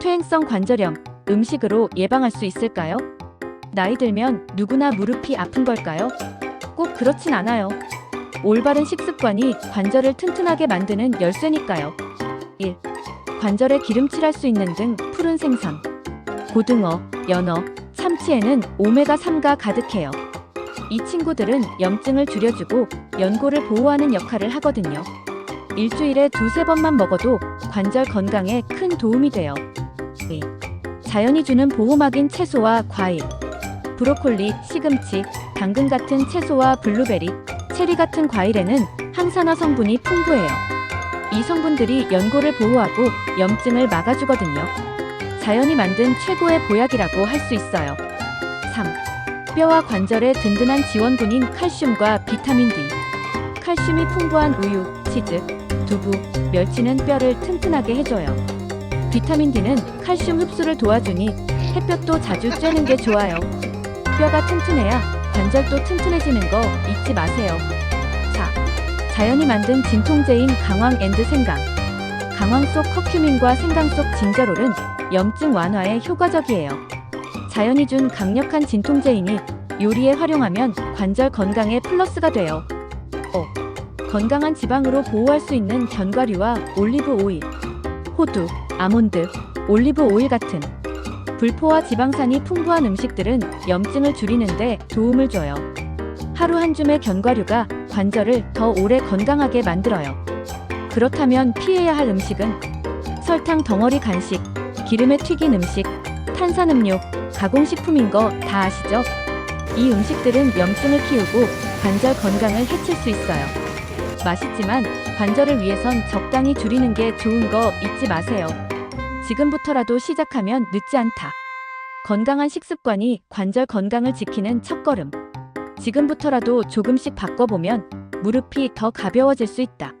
퇴행성 관절염, 음식으로 예방할 수 있을까요? 나이 들면 누구나 무릎이 아픈 걸까요? 꼭 그렇진 않아요. 올바른 식습관이 관절을 튼튼하게 만드는 열쇠니까요. 1. 관절에 기름칠할 수 있는 등 푸른 생선. 고등어, 연어, 참치에는 오메가3가 가득해요. 이 친구들은 염증을 줄여주고 연골을 보호하는 역할을 하거든요. 일주일에 두세 번만 먹어도 관절 건강에 큰 도움이 돼요. 2. 자연이 주는 보호막인 채소와 과일. 브로콜리, 시금치, 당근 같은 채소와 블루베리, 체리 같은 과일에는 항산화 성분이 풍부해요. 이 성분들이 연골을 보호하고 염증을 막아주거든요. 자연이 만든 최고의 보약이라고 할 수 있어요. 3. 뼈와 관절의 든든한 지원군인 칼슘과 비타민 D. 칼슘이 풍부한 우유, 치즈, 두부, 멸치는 뼈를 튼튼하게 해줘요. 비타민 D는 칼슘 흡수를 도와주니 햇볕도 자주 쬐는 게 좋아요. 뼈가 튼튼해야 관절도 튼튼해지는 거 잊지 마세요. 4. 자연이 만든 진통제인 강황 앤드 생강. 강황 속 커큐민과 생강 속 진저롤은 염증 완화에 효과적이에요. 자연이 준 강력한 진통제이니 요리에 활용하면 관절 건강에 플러스가 돼요. 5. 건강한 지방으로 보호할 수 있는 견과류와 올리브 오일, 호두, 아몬드, 올리브 오일 같은 불포화 지방산이 풍부한 음식들은 염증을 줄이는데 도움을 줘요. 하루 한 줌의 견과류가 관절을 더 오래 건강하게 만들어요. 그렇다면 피해야 할 음식은 설탕 덩어리 간식, 기름에 튀긴 음식, 탄산음료, 가공식품인 거 다 아시죠? 이 음식들은 염증을 키우고 관절 건강을 해칠 수 있어요. 맛있지만 관절을 위해선 적당히 줄이는 게 좋은 거 잊지 마세요. 지금부터라도 시작하면 늦지 않다. 건강한 식습관이 관절 건강을 지키는 첫걸음. 지금부터라도 조금씩 바꿔보면 무릎이 더 가벼워질 수 있다.